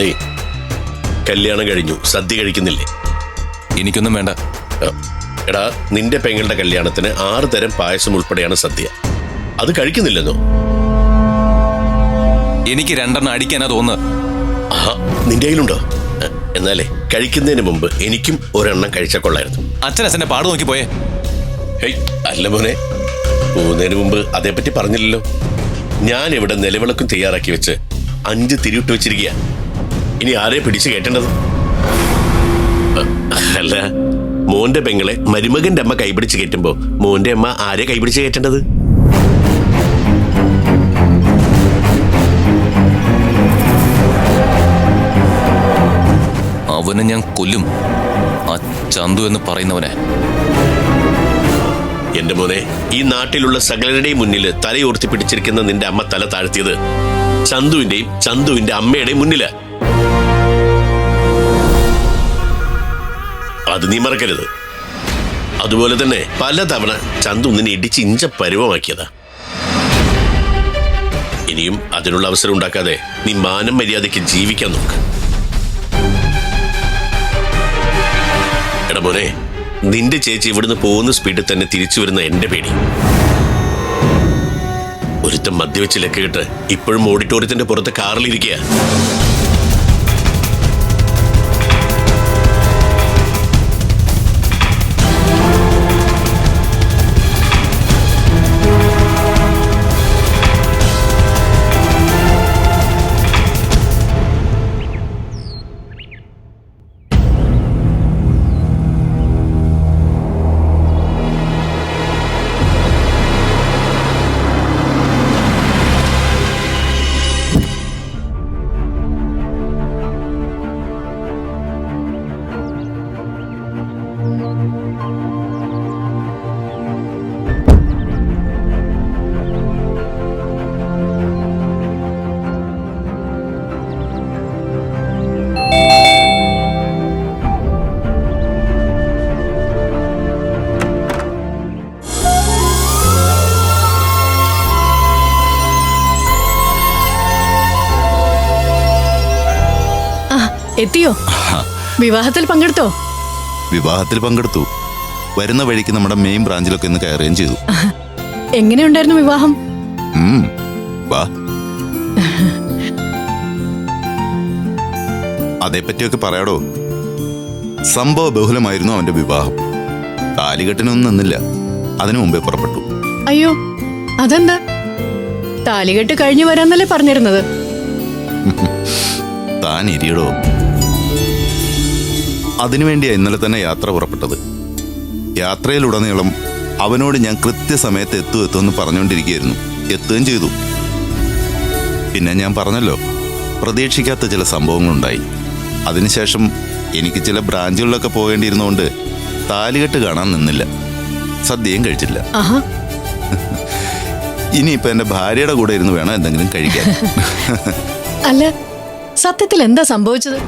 അതെ. കല്യാണം കഴിഞ്ഞു. സദ്യ കഴിക്കുന്നില്ലേ? എനിക്കൊന്നും വേണ്ട. എടാ നിന്റെ പെങ്ങളുടെ കല്യാണത്തിന് ആറ് തരം പായസം ഉൾപ്പെടെയാണ് സദ്യ. അത് കഴിക്കുന്നില്ലെന്നോ? എനിക്ക് രണ്ടെണ്ണം അടിക്കാനാ തോന്നുന്നത്. ആഹാ നിന്റെ കയ്യിലുണ്ടോ? എന്നാലേ കഴിക്കുന്നതിന് മുമ്പ് എനിക്കും ഒരെണ്ണം കഴിച്ച കൊള്ളായിരുന്നു. അച്ഛൻ അച്ഛനെ പാട് നോക്കി പോയേ. ഹേയ് അല്ല മോനെ. പോകുന്നതിന് മുമ്പ് അതേപ്പറ്റി പറഞ്ഞില്ലല്ലോ. ഞാൻ ഇവിടെ നിലവിളക്കും തയ്യാറാക്കി വെച്ച് അഞ്ച് തിരിവിട്ട് വെച്ചിരിക്കുക ഇനി ആരെ പിടിച്ചു കേട്ടേണ്ടത് അല്ല മോന്റെ പെങ്ങളെ മരുമകന്റെ അമ്മ കൈപിടിച്ച് കയറ്റുമ്പോ മോന്റെ അമ്മ ആരെ കൈപിടിച്ച് കയറ്റേണ്ടത്? അവനെ ഞാൻ കൊല്ലും. ആ ചന്തു എന്ന് പറയുന്നവനെ. എന്റെ മോനെ ഈ നാട്ടിലുള്ള സകലരുടെയും മുന്നിൽ തലയോർത്തി പിടിച്ചിരിക്കുന്ന നിന്റെ അമ്മ തല താഴ്ത്തിയത് ചന്തുവിന്റെയും ചന്തുവിന്റെ അമ്മയുടെയും മുന്നിൽ. അത് നീ മറക്കരുത്. അതുപോലെ തന്നെ പലതവണ ചന്തു നിന്നെ ഇടിച്ച് ഇഞ്ച പരുവമാക്കിയതാ. ഇനിയും അതിനുള്ള അവസരം ഉണ്ടാക്കാതെ നീ മാനം മര്യാദയ്ക്ക് ജീവിക്കാൻ നോക്ക്. എടാ നിന്റെ ചേച്ചി ഇവിടുന്ന് പോകുന്ന സ്പീഡിൽ തന്നെ തിരിച്ചു വരുന്ന എന്റെ പേടി. ഒരുത്തം മദ്യവെച്ച് ലക്കിട്ട് ഇപ്പോഴും ഓഡിറ്റോറിയത്തിന്റെ പുറത്ത് കാറിലിരിക്കുക എത്തിയോ? വിവാഹത്തിൽ പങ്കെടുത്തോ? വിവാഹത്തിൽ പങ്കെടുത്തു. വരുന്ന വഴിക്ക് നമ്മുടെ മെയിൻ ബ്രാഞ്ചിലൊക്കെ ഒന്ന് കയറുകയും ചെയ്തു. എങ്ങനെയുണ്ടായിരുന്നു വിവാഹം? വാ. അതേപ്പറ്റിയൊക്കെ പറയാടോ. സംഭവ ബഹുലമായിരുന്നു അവന്റെ വിവാഹം. താലികെട്ടിനൊന്നും നിന്നില്ല. അതിനു മുമ്പേ പുറപ്പെട്ടു. അയ്യോ അതെന്താ? താലികെട്ട് കഴിഞ്ഞു വരാന്നല്ലേ പറഞ്ഞിരുന്നത്? താൻ ഇരിയടോ. അതിനുവേണ്ടിയാ ഇന്നലെ തന്നെ യാത്ര പുറപ്പെട്ടത്. യാത്രയിലുടനീളം അവനോട് ഞാൻ കൃത്യസമയത്ത് എത്തും എത്തുമെന്ന് പറഞ്ഞുകൊണ്ടിരിക്കുകയായിരുന്നു. എത്തുകയും ചെയ്തു. പിന്നെ ഞാൻ പറഞ്ഞല്ലോ പ്രതീക്ഷിക്കാത്ത ചില സംഭവങ്ങളുണ്ടായി. അതിനുശേഷം എനിക്ക് ചില ബ്രാഞ്ചുകളിലൊക്കെ പോകേണ്ടിയിരുന്നുകൊണ്ട് താലികെട്ട് കാണാൻ നിന്നില്ല. സദ്യയും കഴിച്ചില്ല. ഇനിയിപ്പോ എന്റെ ഭാര്യയുടെ കൂടെ ഇരുന്ന് വേണം എന്തെങ്കിലും കഴിക്കാൻ. അല്ല സത്യത്തിൽ എന്താ സംഭവിച്ചത്?